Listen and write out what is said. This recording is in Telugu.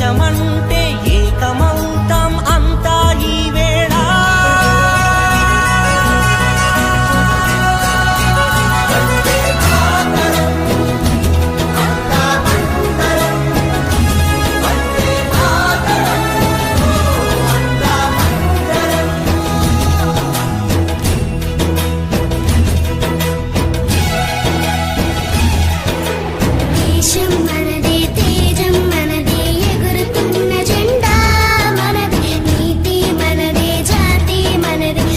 దేశమంటే